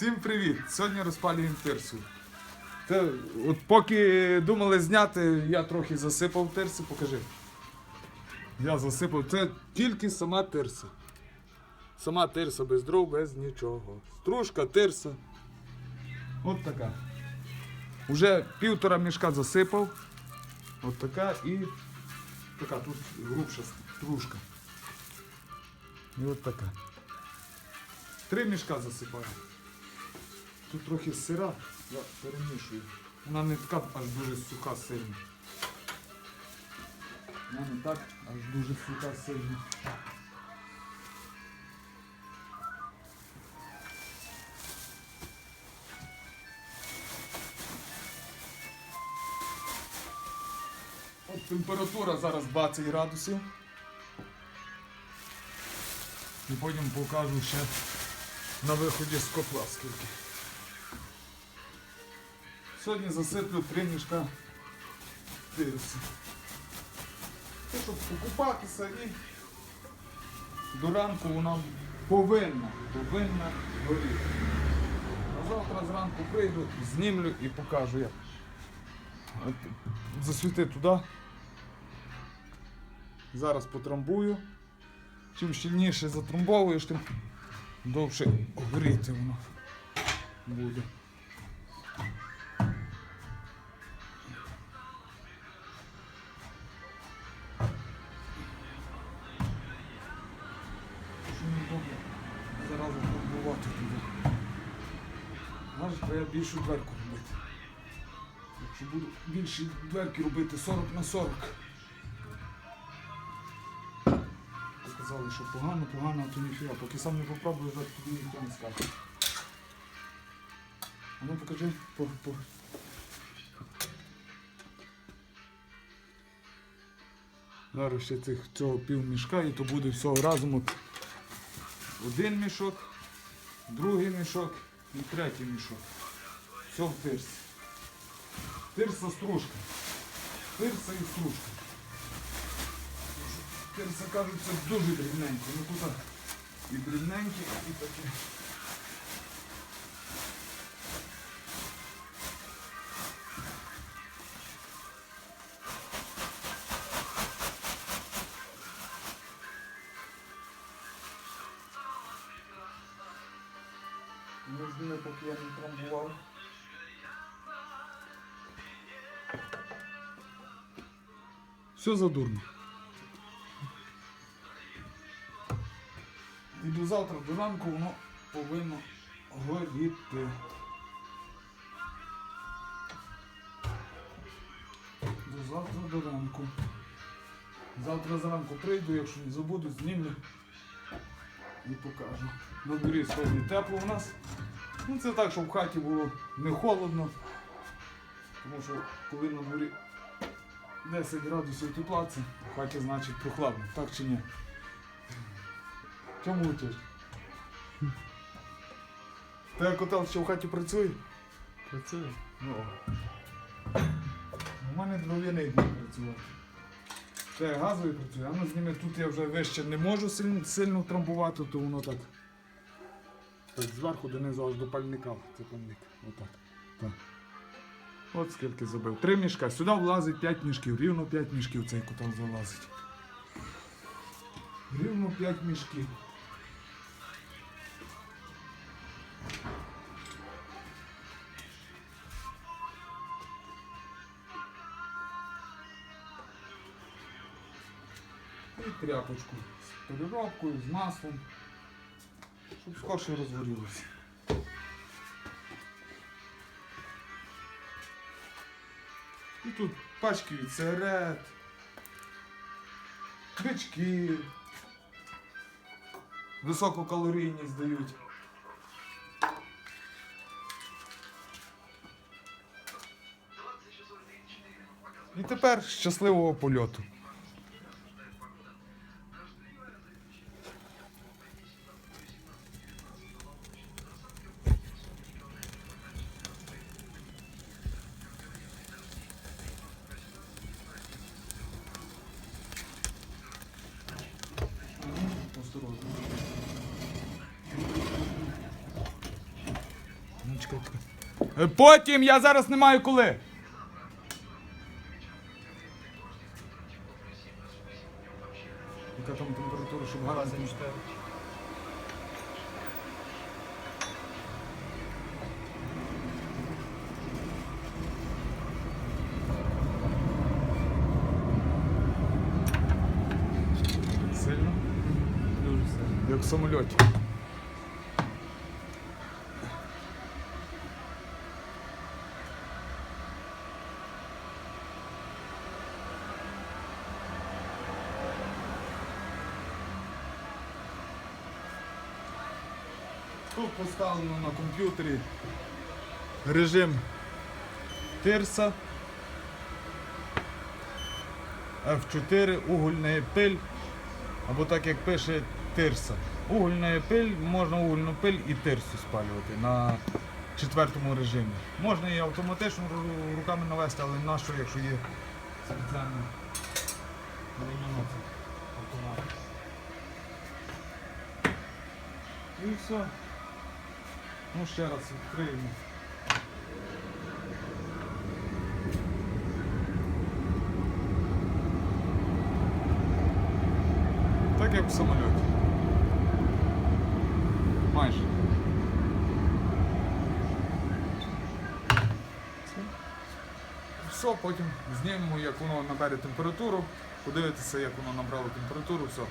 Всім привіт! Сьогодні розпалюємо тирсу. Це, от поки думали зняти, я трохи засипав тирси, покажи. Я засипав. Це тільки сама тирса. Сама тирса без дров, без нічого. Стружка, тирса. От така. Уже півтора мішка засипав. От така і така тут грубша стружка. І от така. Три мішка засипаю. Тут трохи сира, я перемішую. Вона не така аж дуже суха сильно. Вона не так аж дуже суха сильно. От температура зараз 20 градусів. І потім покажу ще на виході з котла скільки. Сьогодні засиплю три мішка. Щоб покупатися і до ранку вона повинна, повинна горіти. А завтра зранку прийду, знімлю і покажу як. Засвіти туди. Зараз потрамбую. Чим щільніше затрамбовуєш, тим довше горіти воно буде. Що не добре зараз трамбувати туди. Знаєш, треба більшу дверку робити. Якщо буду більші дверки робити 40 на 40. Сказали, що погано, погано, а то ніфіга. Поки сам не попробую, так тобі ніхто не скаже. А ну покажи по, по. Зараз ще цих, цього пів мішка і то буде всього разом один мішок, другий мішок і третій мішок. Все в тирсі. Тирса стружка. Тирса і стружка. Тирса кажуть, це дуже дрібненькі. Ну тут і дрібненькі, і таке. Не знаю, поки я не трамбував. Все задурно. І до завтра до ранку воно повинно горіти. До завтра до ранку. Завтра зранку прийду, якщо не забуду, знімлю і покажу. На дворі сьогодні тепло у нас. Ну це так, щоб в хаті було не холодно. Тому що коли на дворі 10 градусів тепла, це в хаті значить прохладно, так чи ні? Чому утиш? Та котел ще в хаті працює? Працює. Ну. У мене дров'яний дні працювати. Це газовий працює, а ну зніми тут я вже вище не можу сильно, сильно трамбувати, то воно так. Так зверху донизу аж до пальника. Це пальник. Отак. Так. От скільки забив. Три мішка. Сюди влазить 5 мішків. Рівно 5 мішків цей котел залазить. Рівно 5 мішків. І тряпочку з переробкою, з маслом, щоб скорше розгорілося. І тут пачки від сигарет, бички, висококалорійні здають. І тепер щасливого польоту. Чекай, чекай. Е, Потім я зараз не маю коли. Яка там температура, щоб гарно. там- Сильно? Дуже сильно. Як в самольоті. Тут поставлено на комп'ютері режим тирса. F4, угольна пиль, або так як пише тирса. Угольна пиль, можна угольну пиль і тирсу спалювати на четвертому режимі. Можна і автоматично руками навести, але нащо, якщо є спеціальний автомат. І все. Ну ще раз відкриємо. Так як в самольоті. Майже. Все, потім знімемо, як воно набере температуру, подивитися, як воно набрало температуру, все.